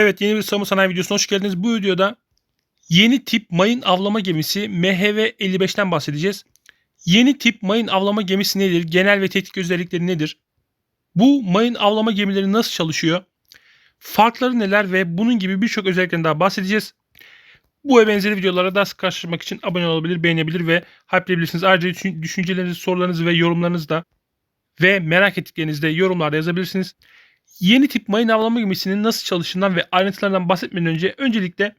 Evet yeni bir savunma sanayi videosuna hoş geldiniz. Bu videoda yeni tip mayın avlama gemisi MHV-55'ten bahsedeceğiz. Yeni tip mayın avlama gemisi nedir? Genel ve teknik özellikleri nedir? Bu mayın avlama gemileri nasıl çalışıyor? Farkları neler ve bunun gibi birçok özellikten daha bahsedeceğiz. Bu ve benzeri videolara daha sık karşılaşmak için abone olabilir, beğenebilir ve hype'leyebilirsiniz. Ayrıca düşün- düşüncelerinizi, sorularınızı ve yorumlarınızı da ve merak ettiklerinizi de yorumlarda yazabilirsiniz. Yeni tip mayın avlama gemisinin nasıl çalıştığından ve ayrıntılarından bahsetmeden önce öncelikle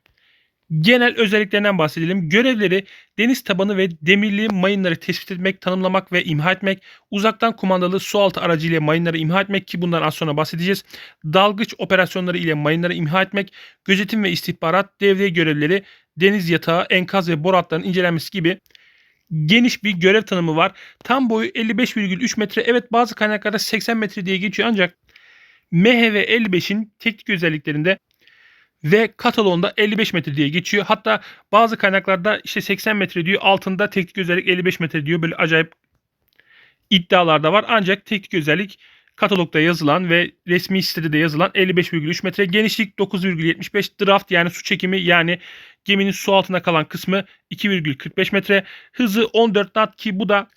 genel özelliklerinden bahsedelim. Görevleri deniz tabanı ve demirli mayınları tespit etmek, tanımlamak ve imha etmek, uzaktan kumandalı sualtı aracıyla mayınları imha etmek ki bundan az sonra bahsedeceğiz. Dalgıç operasyonları ile mayınları imha etmek, gözetim ve istihbarat, devriye görevleri, deniz yatağı, enkaz ve boru hatlarının incelenmesi gibi geniş bir görev tanımı var. Tam boyu 55,3 metre. Evet bazı kaynaklarda 80 metre diye geçiyor ancak MHV 55'in teknik özelliklerinde ve katalonda 55 metre diye geçiyor. Hatta bazı kaynaklarda işte 80 metre diyor. Altında teknik özellik 55 metre diyor. Böyle acayip iddialar da var. Ancak teknik özellik katalogda yazılan ve resmi sitede de yazılan 55,3 metre. Genişlik 9,75 draft yani su çekimi yani geminin su altında kalan kısmı 2,45 metre. Hızı 14 knot ki bu da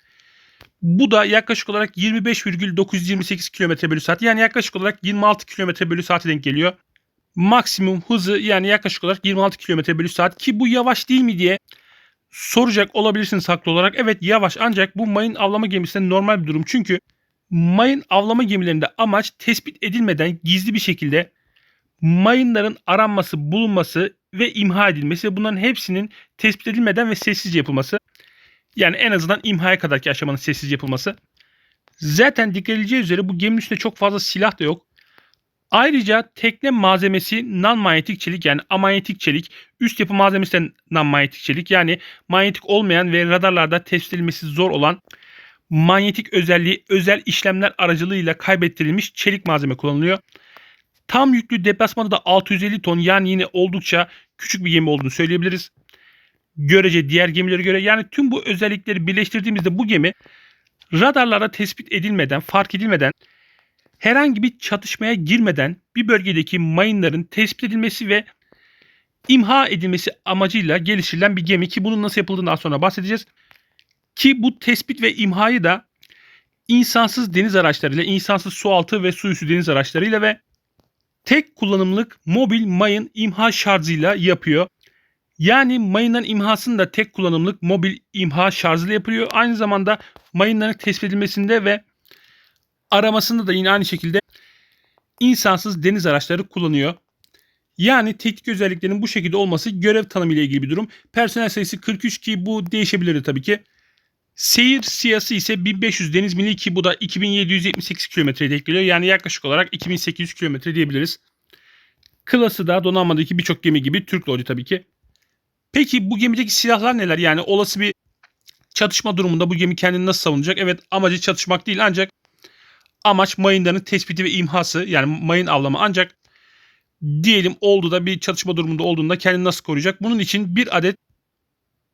bu da yaklaşık olarak 25,928 km bölü saat. Yani yaklaşık olarak 26 km bölü saate denk geliyor. Maksimum hızı yani yaklaşık olarak 26 km bölü saat. Ki bu yavaş değil mi diye soracak olabilirsiniz haklı olarak. Evet yavaş ancak bu mayın avlama gemisinde normal bir durum. Çünkü mayın avlama gemilerinde amaç tespit edilmeden gizli bir şekilde mayınların aranması, bulunması ve imha edilmesi ve bunların hepsinin tespit edilmeden ve sessizce yapılması. Yani en azından imhaya kadarki aşamanın sessiz yapılması. Zaten dikkat edileceği üzere bu geminin üstünde çok fazla silah da yok. Ayrıca tekne malzemesi non-manyetik çelik yani amanyetik çelik. Üst yapı malzemesi de non-manyetik çelik yani manyetik olmayan ve radarlarda tespit edilmesi zor olan manyetik özelliği özel işlemler aracılığıyla kaybettirilmiş çelik malzeme kullanılıyor. Tam yüklü deplasmanda da 650 ton yani yine oldukça küçük bir gemi olduğunu söyleyebiliriz görece diğer gemilere göre yani tüm bu özellikleri birleştirdiğimizde bu gemi radarlara tespit edilmeden, fark edilmeden herhangi bir çatışmaya girmeden bir bölgedeki mayınların tespit edilmesi ve imha edilmesi amacıyla geliştirilen bir gemi ki bunun nasıl yapıldığını daha sonra bahsedeceğiz. Ki bu tespit ve imhayı da insansız deniz araçlarıyla, insansız sualtı ve su üstü deniz araçlarıyla ve tek kullanımlık mobil mayın imha şarjıyla yapıyor. Yani mayınların imhasını da tek kullanımlık mobil imha şarjıyla yapılıyor. Aynı zamanda mayınların tespit edilmesinde ve aramasında da yine aynı şekilde insansız deniz araçları kullanıyor. Yani teknik özelliklerinin bu şekilde olması görev tanımı ile ilgili bir durum. Personel sayısı 43 ki bu değişebilir tabii ki. Seyir siyası ise 1500 deniz mili ki bu da 2778 kilometreye denk geliyor. Yani yaklaşık olarak 2800 kilometre diyebiliriz. Klası da donanmadaki birçok gemi gibi Türk Lodi tabii ki. Peki bu gemideki silahlar neler? Yani olası bir çatışma durumunda bu gemi kendini nasıl savunacak? Evet amacı çatışmak değil ancak amaç mayınların tespiti ve imhası yani mayın avlama ancak diyelim oldu da bir çatışma durumunda olduğunda kendini nasıl koruyacak? Bunun için bir adet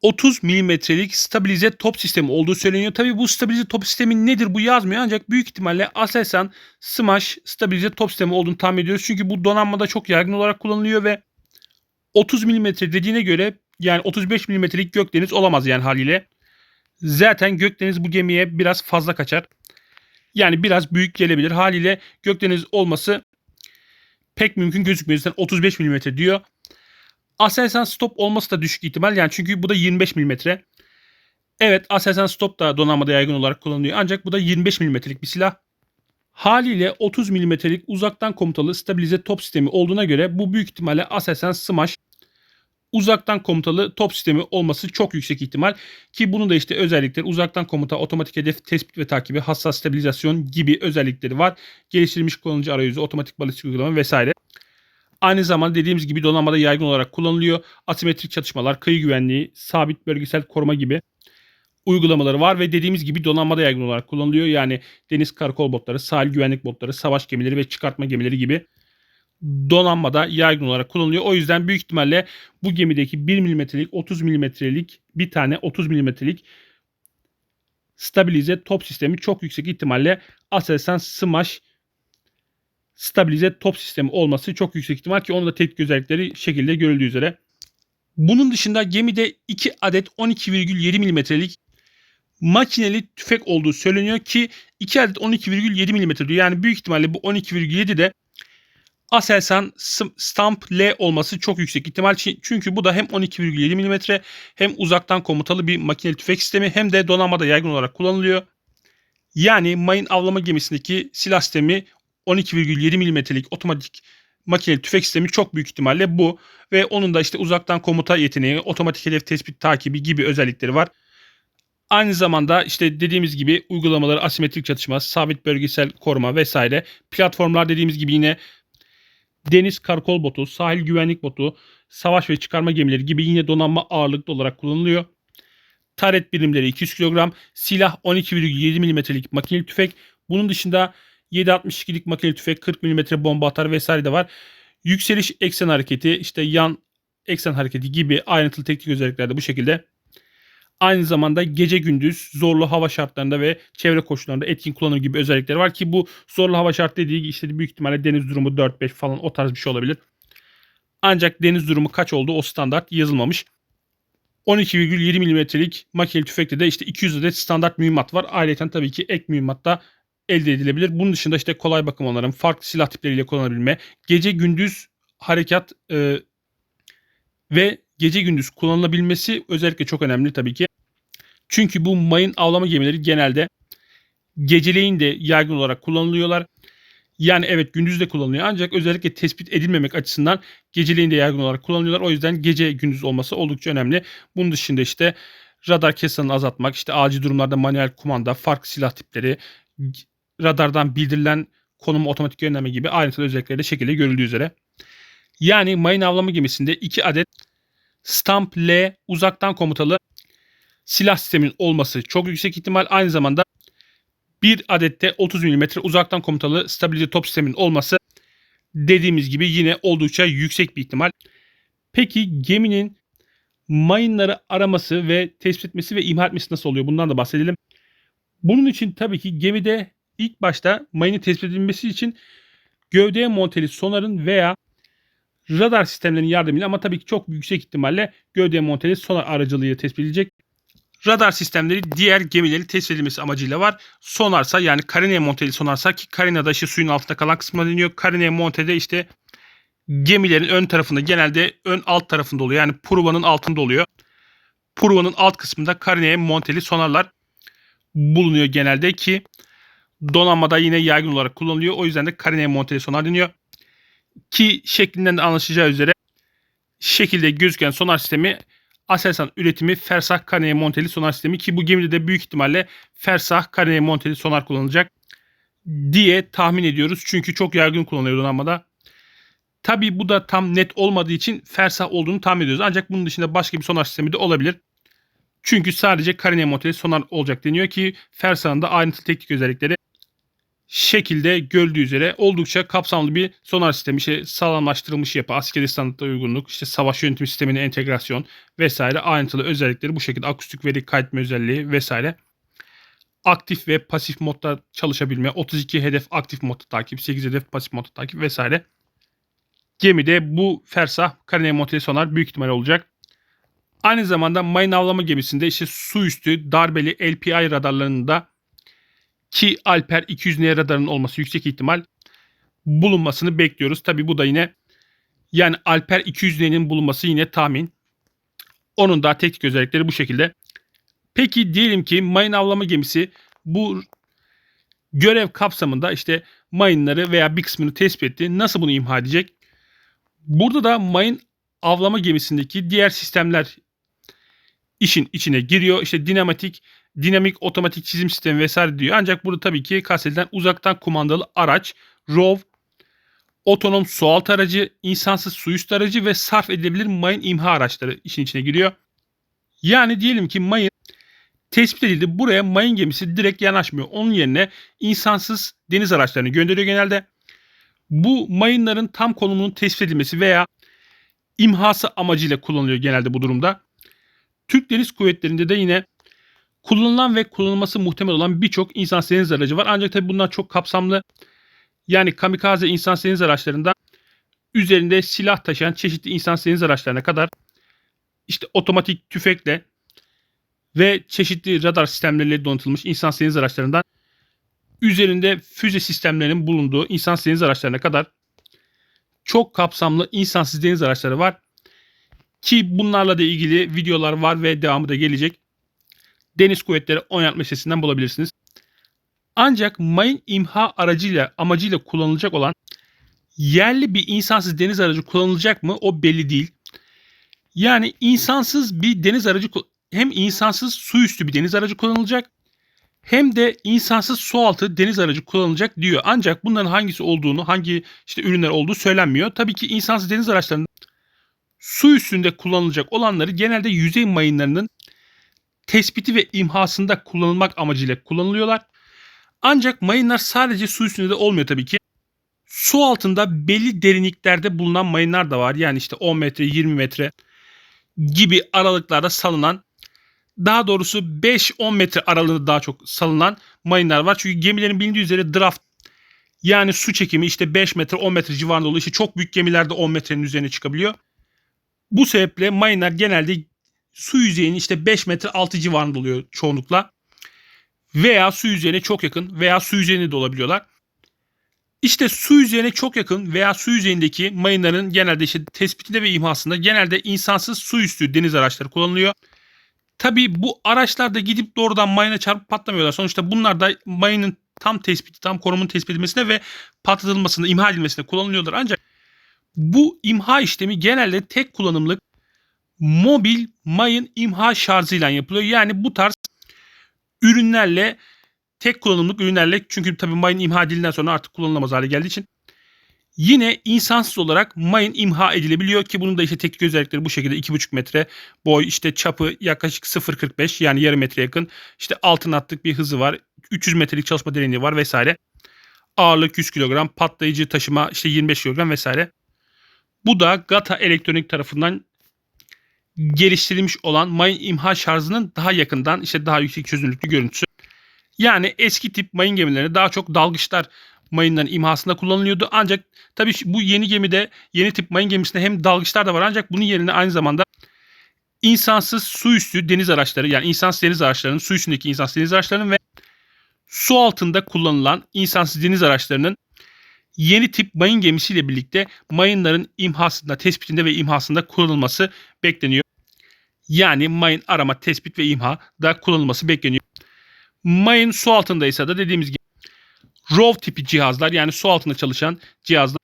30 milimetrelik stabilize top sistemi olduğu söyleniyor. Tabi bu stabilize top sistemi nedir bu yazmıyor ancak büyük ihtimalle Aselsan Smash stabilize top sistemi olduğunu tahmin ediyoruz. Çünkü bu donanmada çok yaygın olarak kullanılıyor ve 30 mm dediğine göre yani 35 mm'lik Gökdeniz olamaz yani haliyle. Zaten Gökdeniz bu gemiye biraz fazla kaçar. Yani biraz büyük gelebilir. Haliyle Gökdeniz olması pek mümkün gözükmüyor. Zaten 35 mm diyor. Aselsan stop olması da düşük ihtimal. Yani çünkü bu da 25 mm. Evet Aselsan stop da donanmada yaygın olarak kullanılıyor. Ancak bu da 25 mm'lik bir silah. Haliyle 30 mm'lik uzaktan komutalı stabilize top sistemi olduğuna göre bu büyük ihtimalle Aselsan Smash uzaktan komutalı top sistemi olması çok yüksek ihtimal ki bunun da işte özellikleri uzaktan komuta, otomatik hedef tespit ve takibi, hassas stabilizasyon gibi özellikleri var. Geliştirilmiş kullanıcı arayüzü, otomatik balistik uygulama vesaire. Aynı zamanda dediğimiz gibi donanmada yaygın olarak kullanılıyor. Asimetrik çatışmalar, kıyı güvenliği, sabit bölgesel koruma gibi uygulamaları var ve dediğimiz gibi donanmada yaygın olarak kullanılıyor. Yani deniz karakol botları, sahil güvenlik botları, savaş gemileri ve çıkartma gemileri gibi donanmada yaygın olarak kullanılıyor. O yüzden büyük ihtimalle bu gemideki 1 milimetrelik 30 milimetrelik bir tane 30 milimetrelik stabilize top sistemi çok yüksek ihtimalle Aselsan Smash stabilize top sistemi olması çok yüksek ihtimal ki onun da tetkik özellikleri şekilde görüldüğü üzere. Bunun dışında gemide 2 adet 12,7 mm'lik makineli tüfek olduğu söyleniyor ki 2 adet 12,7 mm diyor. Yani büyük ihtimalle bu 12,7 de Aselsan Stamp L olması çok yüksek ihtimal. Çünkü bu da hem 12,7 mm hem uzaktan komutalı bir makineli tüfek sistemi hem de donanmada yaygın olarak kullanılıyor. Yani mayın avlama gemisindeki silah sistemi 12,7 mm'lik otomatik makineli tüfek sistemi çok büyük ihtimalle bu ve onun da işte uzaktan komuta yeteneği, otomatik hedef tespit takibi gibi özellikleri var. Aynı zamanda işte dediğimiz gibi uygulamaları asimetrik çatışma, sabit bölgesel koruma vesaire. Platformlar dediğimiz gibi yine deniz karakol botu, sahil güvenlik botu, savaş ve çıkarma gemileri gibi yine donanma ağırlıklı olarak kullanılıyor. Taret birimleri 200 kilogram, silah 12,7 mm'lik makineli tüfek. Bunun dışında 7.62'lik makineli tüfek, 40 mm bomba atar vesaire de var. Yükseliş eksen hareketi, işte yan eksen hareketi gibi ayrıntılı teknik özellikler de bu şekilde. Aynı zamanda gece gündüz zorlu hava şartlarında ve çevre koşullarında etkin kullanım gibi özellikleri var ki bu zorlu hava şart dediği işte büyük ihtimalle deniz durumu 4-5 falan o tarz bir şey olabilir. Ancak deniz durumu kaç oldu o standart yazılmamış. 12,7 mm'lik makineli tüfekte de işte 200 adet standart mühimmat var. Ayrıca tabii ki ek mühimmat da elde edilebilir. Bunun dışında işte kolay bakım onarım, farklı silah tipleriyle kullanabilme, gece gündüz harekat e, ve gece gündüz kullanılabilmesi özellikle çok önemli tabii ki. Çünkü bu mayın avlama gemileri genelde geceleyin de yaygın olarak kullanılıyorlar. Yani evet gündüz de kullanılıyor ancak özellikle tespit edilmemek açısından geceleyin de yaygın olarak kullanılıyorlar. O yüzden gece gündüz olması oldukça önemli. Bunun dışında işte radar kesanını azaltmak, işte acil durumlarda manuel kumanda, farklı silah tipleri, radardan bildirilen konum otomatik yönleme gibi ayrıntılı özellikleri de şekilde görüldüğü üzere. Yani mayın avlama gemisinde 2 adet Stamp L uzaktan komutalı silah sisteminin olması çok yüksek ihtimal. Aynı zamanda bir adette 30 mm uzaktan komutalı stabilize top sisteminin olması dediğimiz gibi yine oldukça yüksek bir ihtimal. Peki geminin mayınları araması ve tespit etmesi ve imha etmesi nasıl oluyor? Bundan da bahsedelim. Bunun için tabii ki gemide ilk başta mayının tespit edilmesi için gövdeye monteli sonarın veya radar sistemlerinin yardımıyla ama tabii ki çok yüksek ihtimalle gövdeye monteli sonar aracılığıyla tespit edilecek. Radar sistemleri diğer gemileri tespit edilmesi amacıyla var. Sonarsa yani karineye monteli sonarsa ki karinada işte suyun altında kalan kısmına deniyor. Karineye montede işte gemilerin ön tarafında genelde ön alt tarafında oluyor. Yani pruvanın altında oluyor. Pruvanın alt kısmında karineye monteli sonarlar bulunuyor genelde ki donanmada yine yaygın olarak kullanılıyor. O yüzden de karineye monteli sonar deniyor. Ki şeklinden de anlaşılacağı üzere şekilde gözüken sonar sistemi Aselsan üretimi Fersah Karineye monteli sonar sistemi ki bu gemide de büyük ihtimalle Fersah Karineye monteli sonar kullanılacak diye tahmin ediyoruz. Çünkü çok yaygın kullanılıyor donanmada. Tabi bu da tam net olmadığı için Fersah olduğunu tahmin ediyoruz. Ancak bunun dışında başka bir sonar sistemi de olabilir. Çünkü sadece Karineye monteli sonar olacak deniyor ki Fersah'ın da ayrıntılı teknik özellikleri şekilde görüldüğü üzere oldukça kapsamlı bir sonar sistemi, işte sağlamlaştırılmış yapı, askeri standartlara uygunluk, işte savaş yönetimi sistemine entegrasyon vesaire ayrıntılı özellikleri bu şekilde akustik veri kaydetme özelliği vesaire. Aktif ve pasif modda çalışabilme, 32 hedef aktif modda takip, 8 hedef pasif modda takip vesaire. Gemide bu fersah karine monteli sonar büyük ihtimal olacak. Aynı zamanda mayın avlama gemisinde işte su üstü darbeli LPI radarlarının da ki Alper 200N radarının olması yüksek ihtimal bulunmasını bekliyoruz. Tabi bu da yine yani Alper 200N'nin bulunması yine tahmin. Onun da teknik özellikleri bu şekilde. Peki diyelim ki mayın avlama gemisi bu görev kapsamında işte mayınları veya bir kısmını tespit etti. Nasıl bunu imha edecek? Burada da mayın avlama gemisindeki diğer sistemler işin içine giriyor. İşte dinamatik dinamik otomatik çizim sistemi vesaire diyor. Ancak burada tabii ki kastedilen uzaktan kumandalı araç, ROV, otonom sualtı aracı, insansız su üstü aracı ve sarf edilebilir mayın imha araçları işin içine giriyor. Yani diyelim ki mayın tespit edildi. Buraya mayın gemisi direkt yanaşmıyor. Onun yerine insansız deniz araçlarını gönderiyor genelde. Bu mayınların tam konumunun tespit edilmesi veya imhası amacıyla kullanılıyor genelde bu durumda. Türk Deniz Kuvvetleri'nde de yine kullanılan ve kullanılması muhtemel olan birçok insan deniz aracı var. Ancak tabii bunlar çok kapsamlı. yani kamikaze insan deniz araçlarından üzerinde silah taşıyan çeşitli insan deniz araçlarına kadar işte otomatik tüfekle ve çeşitli radar sistemleriyle donatılmış insan deniz araçlarından üzerinde füze sistemlerinin bulunduğu insan deniz araçlarına kadar çok kapsamlı insansız deniz araçları var. Ki bunlarla da ilgili videolar var ve devamı da gelecek. Deniz Kuvvetleri oynatma sitesinden bulabilirsiniz. Ancak mayın imha aracıyla amacıyla kullanılacak olan yerli bir insansız deniz aracı kullanılacak mı o belli değil. Yani insansız bir deniz aracı hem insansız su üstü bir deniz aracı kullanılacak hem de insansız su altı deniz aracı kullanılacak diyor. Ancak bunların hangisi olduğunu, hangi işte ürünler olduğu söylenmiyor. Tabii ki insansız deniz araçlarının su üstünde kullanılacak olanları genelde yüzey mayınlarının tespiti ve imhasında kullanılmak amacıyla kullanılıyorlar. Ancak mayınlar sadece su üstünde de olmuyor tabii ki. Su altında belli derinliklerde bulunan mayınlar da var. Yani işte 10 metre, 20 metre gibi aralıklarda salınan daha doğrusu 5-10 metre aralığında daha çok salınan mayınlar var. Çünkü gemilerin bilindiği üzere draft yani su çekimi işte 5 metre 10 metre civarında oluyor. İşte çok büyük gemilerde 10 metrenin üzerine çıkabiliyor. Bu sebeple mayınlar genelde su yüzeyinin işte 5 metre altı civarında oluyor çoğunlukla. Veya su yüzeyine çok yakın veya su yüzeyinde de olabiliyorlar. İşte su yüzeyine çok yakın veya su yüzeyindeki mayınların genelde işte tespitinde ve imhasında genelde insansız su üstü deniz araçları kullanılıyor. Tabi bu araçlarda gidip doğrudan mayına çarpıp patlamıyorlar. Sonuçta bunlar da mayının tam tespiti, tam konumun tespit edilmesine ve patlatılmasında, imha edilmesine kullanılıyorlar. Ancak bu imha işlemi genelde tek kullanımlık mobil mayın imha şarjıyla yapılıyor. Yani bu tarz ürünlerle tek kullanımlık ürünlerle çünkü tabii mayın imha edildiğinden sonra artık kullanılamaz hale geldiği için yine insansız olarak mayın imha edilebiliyor ki bunun da işte teknik özellikleri bu şekilde. 2,5 metre boy işte çapı yaklaşık 0.45 yani yarım metre yakın. İşte altın attık bir hızı var. 300 metrelik çalışma derinliği var vesaire. Ağırlık 100 kilogram patlayıcı taşıma işte 25 kilogram vesaire. Bu da Gata Elektronik tarafından geliştirilmiş olan mayın imha şarjının daha yakından işte daha yüksek çözünürlüklü görüntüsü. Yani eski tip mayın gemilerinde daha çok dalgıçlar mayınların imhasında kullanılıyordu. Ancak tabii bu yeni gemide yeni tip mayın gemisinde hem dalgıçlar da var ancak bunun yerine aynı zamanda insansız su üstü deniz araçları yani insansız deniz araçlarının su üstündeki insansız deniz araçlarının ve su altında kullanılan insansız deniz araçlarının yeni tip mayın gemisiyle birlikte mayınların imhasında, tespitinde ve imhasında kullanılması bekleniyor. Yani mayın arama, tespit ve imha da kullanılması bekleniyor. Mayın su altındaysa da dediğimiz gibi ROV tipi cihazlar yani su altında çalışan cihazlar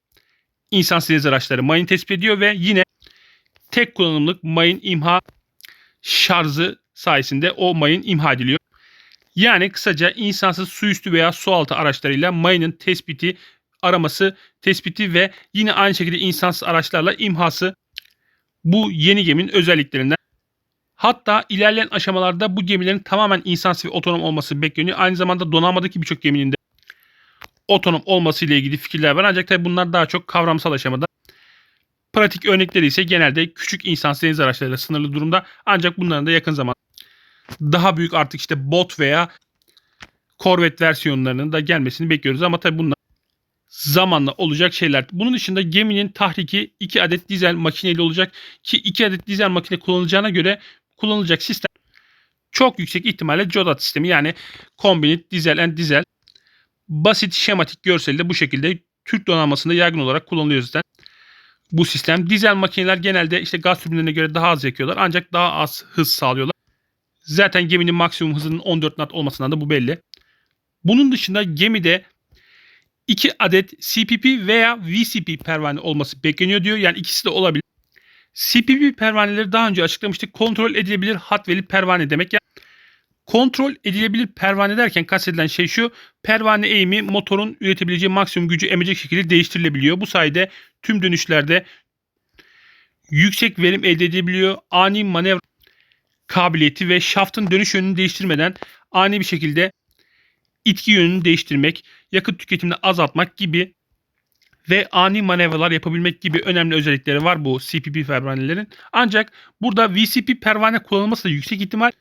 insan deniz araçları mayın tespit ediyor ve yine tek kullanımlık mayın imha şarjı sayesinde o mayın imha ediliyor. Yani kısaca insansız su üstü veya su altı araçlarıyla mayının tespiti, araması, tespiti ve yine aynı şekilde insansız araçlarla imhası bu yeni geminin özelliklerinden. Hatta ilerleyen aşamalarda bu gemilerin tamamen insansız ve otonom olması bekleniyor. Aynı zamanda donanmadaki birçok geminin de otonom olması ile ilgili fikirler var. Ancak tabii bunlar daha çok kavramsal aşamada. Pratik örnekleri ise genelde küçük insansız deniz araçlarıyla sınırlı durumda. Ancak bunların da yakın zaman daha büyük artık işte bot veya korvet versiyonlarının da gelmesini bekliyoruz. Ama tabii bunlar zamanla olacak şeyler. Bunun dışında geminin tahriki 2 adet dizel makineyle olacak ki 2 adet dizel makine kullanılacağına göre kullanılacak sistem çok yüksek ihtimalle Jodat sistemi yani kombinit dizel and dizel basit şematik görselde bu şekilde Türk donanmasında yaygın olarak kullanılıyor zaten. Bu sistem dizel makineler genelde işte gaz türbinlerine göre daha az yakıyorlar ancak daha az hız sağlıyorlar. Zaten geminin maksimum hızının 14 knot olmasından da bu belli. Bunun dışında gemide 2 adet CPP veya VCP pervane olması bekleniyor diyor. Yani ikisi de olabilir. CPP pervaneleri daha önce açıklamıştık. Kontrol edilebilir hatveli pervane demek. Yani kontrol edilebilir pervane derken kastedilen şey şu. Pervane eğimi motorun üretebileceği maksimum gücü emecek şekilde değiştirilebiliyor. Bu sayede tüm dönüşlerde yüksek verim elde edebiliyor. Ani manevra kabiliyeti ve şaftın dönüş yönünü değiştirmeden ani bir şekilde itki yönünü değiştirmek, yakıt tüketimini azaltmak gibi ve ani manevralar yapabilmek gibi önemli özellikleri var bu CPP pervanelerin. Ancak burada VCP pervane kullanılması da yüksek ihtimal.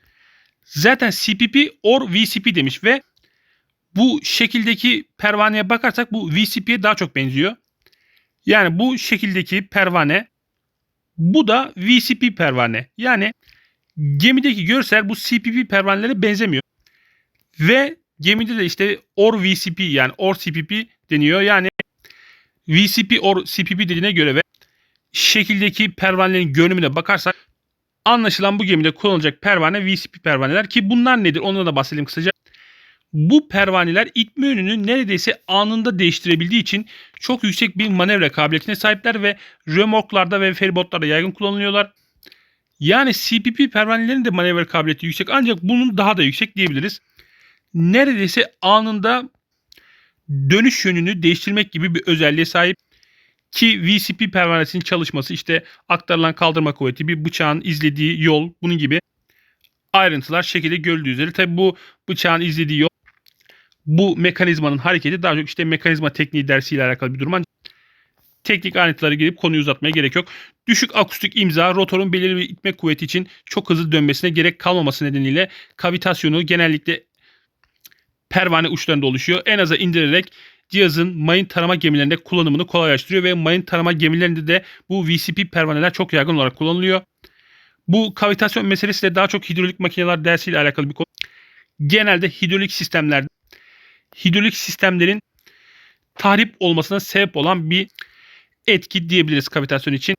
Zaten CPP or VCP demiş ve Bu şekildeki pervaneye bakarsak bu VCP'ye daha çok benziyor. Yani bu şekildeki pervane bu da VCP pervane. Yani gemideki görsel bu CPP pervanelere benzemiyor. Ve gemide de işte OR VCP yani OR CPP deniyor. Yani VCP OR CPP dediğine göre ve şekildeki pervanelerin görünümüne bakarsak anlaşılan bu gemide kullanılacak pervane VCP pervaneler ki bunlar nedir ondan da bahsedelim kısaca. Bu pervaneler itme yönünü neredeyse anında değiştirebildiği için çok yüksek bir manevra kabiliyetine sahipler ve römorklarda ve feribotlarda yaygın kullanılıyorlar. Yani CPP pervanelerin de manevra kabiliyeti yüksek ancak bunun daha da yüksek diyebiliriz. Neredeyse anında dönüş yönünü değiştirmek gibi bir özelliğe sahip ki VCP pervanesinin çalışması işte aktarılan kaldırma kuvveti, bir bıçağın izlediği yol bunun gibi ayrıntılar şekilde görüldüğü üzere. Tabi bu bıçağın izlediği yol bu mekanizmanın hareketi daha çok işte mekanizma tekniği dersiyle alakalı bir durum. Ancak teknik ayrıntılara girip konuyu uzatmaya gerek yok. Düşük akustik imza rotorun belirli bir itme kuvveti için çok hızlı dönmesine gerek kalmaması nedeniyle kavitasyonu genellikle pervane uçlarında oluşuyor. En aza indirerek cihazın mayın tarama gemilerinde kullanımını kolaylaştırıyor ve mayın tarama gemilerinde de bu VCP pervaneler çok yaygın olarak kullanılıyor. Bu kavitasyon meselesi de daha çok hidrolik makineler dersiyle alakalı bir konu. Genelde hidrolik sistemlerde hidrolik sistemlerin tahrip olmasına sebep olan bir etki diyebiliriz kavitasyon için.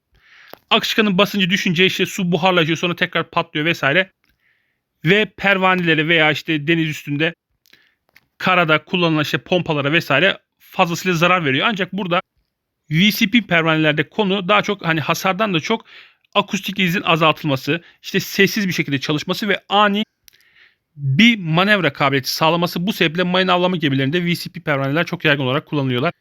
Akışkanın basıncı düşünce işte su buharlaşıyor sonra tekrar patlıyor vesaire. Ve pervanelere veya işte deniz üstünde karada kullanılan işte pompalara vesaire fazlasıyla zarar veriyor. Ancak burada VCP pervanelerde konu daha çok hani hasardan da çok akustik izin azaltılması, işte sessiz bir şekilde çalışması ve ani bir manevra kabiliyeti sağlaması. Bu sebeple mayın avlama gemilerinde VCP pervaneler çok yaygın olarak kullanılıyorlar.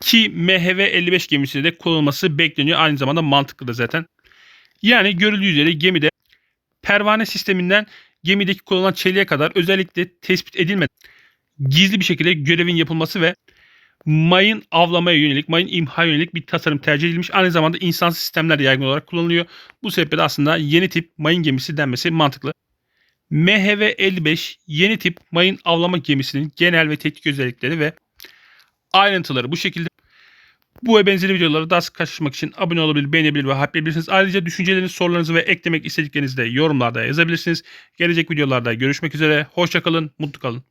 Ki MHV 55 gemisinde de kullanılması bekleniyor. Aynı zamanda mantıklı da zaten. Yani görüldüğü üzere gemide pervane sisteminden gemideki kullanılan çeliğe kadar özellikle tespit edilmeden gizli bir şekilde görevin yapılması ve mayın avlamaya yönelik, mayın imha yönelik bir tasarım tercih edilmiş. Aynı zamanda insansız sistemler yaygın olarak kullanılıyor. Bu sebeple de aslında yeni tip mayın gemisi denmesi mantıklı. MHV 55 yeni tip mayın avlama gemisinin genel ve teknik özellikleri ve ayrıntıları bu şekilde. Bu ve benzeri videoları daha sık karşılaşmak için abone olabilir, beğenebilir ve hype'leyebilirsiniz. Ayrıca düşüncelerinizi, sorularınızı ve eklemek istediklerinizi de yorumlarda yazabilirsiniz. Gelecek videolarda görüşmek üzere. Hoşçakalın, mutlu kalın.